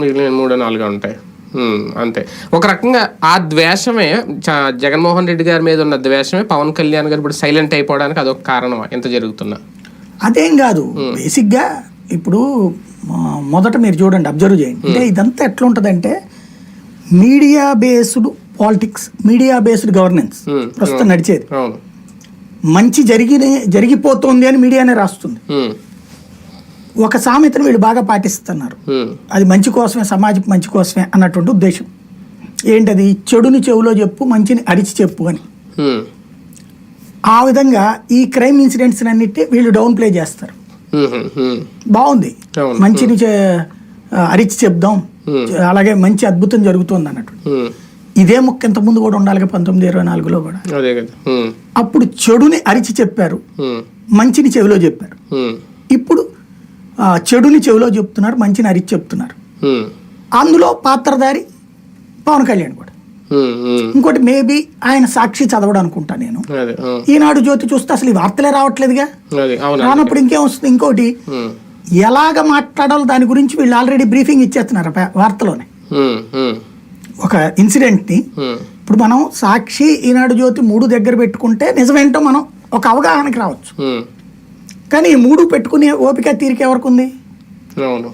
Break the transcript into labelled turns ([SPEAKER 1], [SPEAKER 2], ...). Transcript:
[SPEAKER 1] మిగిలిన మూడు నాలుగు ఉంటాయి. అంతే. ఒక రకంగా ఆ ద్వేషమే జగన్మోహన్ రెడ్డి గారి మీద ఉన్న ద్వేషమే పవన్ కళ్యాణ్ గారు ఇప్పుడు సైలెంట్ అయిపోవడానికి అదొక కారణం ఎంత జరుగుతున్నా.
[SPEAKER 2] అదేం కాదు. బేసిక్గా ఇప్పుడు మొదట మీరు చూడండి అబ్జర్వ్ చేయండి. అంటే ఇదంతా ఎట్లా ఉంటుందంటే media based politics media based governance. ప్రస్తుతం నడిచేది. మంచి జరిగిన జరిగిపోతుంది అని మీడియానే రాస్తుంది. ఒక సామెతను వీళ్ళు బాగా పాటిస్తున్నారు. అది మంచి కోసమే సమాజం మంచి కోసమే అన్నటువంటి ఉద్దేశం. ఏంటది? చెడుని చెవులో చెప్పు మంచిని అడిచి చెప్పు అని. ఆ విధంగా ఈ క్రైమ్ ఇన్సిడెంట్స్ అన్నిటి వీళ్ళు డౌన్ ప్లే చేస్తారు. బాగుంది. మంచిని అరిచి చెప్దాం. అలాగే మంచి అద్భుతం జరుగుతుంది అన్నట్టు. ఇదే ముక్క ఇంత ముందు కూడా ఉండాలి పంతొమ్మిది ఇరవై నాలుగులో కూడా. అప్పుడు చెడుని అరిచి చెప్పారు. మంచిని చెవిలో చెప్పారు. ఇప్పుడు చెడుని చెవిలో చెప్తున్నారు మంచిని అరిచి చెప్తున్నారు. అందులో పాత్రధారి పవన్ కళ్యాణ్ కూడా. ఇంకోటి మేబీ ఆయన సాక్షి చదవడం అనుకుంటా నేను. ఈనాడు జ్యోతి చూస్తే అసలు ఈ వార్తలే రావట్లేదుగా? రానప్పుడు ఇంకేం వస్తుంది? ఇంకోటి ఎలాగ మాట్లాడాలో దాని గురించి వీళ్ళు ఆల్రెడీ బ్రీఫింగ్ ఇచ్చేస్తున్నారు వార్తలోనే. ఒక ఇన్సిడెంట్ని ఇప్పుడు మనం సాక్షి ఈనాడు జ్యోతి మూడు దగ్గర పెట్టుకుంటే నిజమేంటో మనం ఒక అవగాహనకి రావచ్చు. కానీ ఈ మూడు పెట్టుకునే ఓపిక తీరిక ఎవరికి ఉంది
[SPEAKER 1] అవును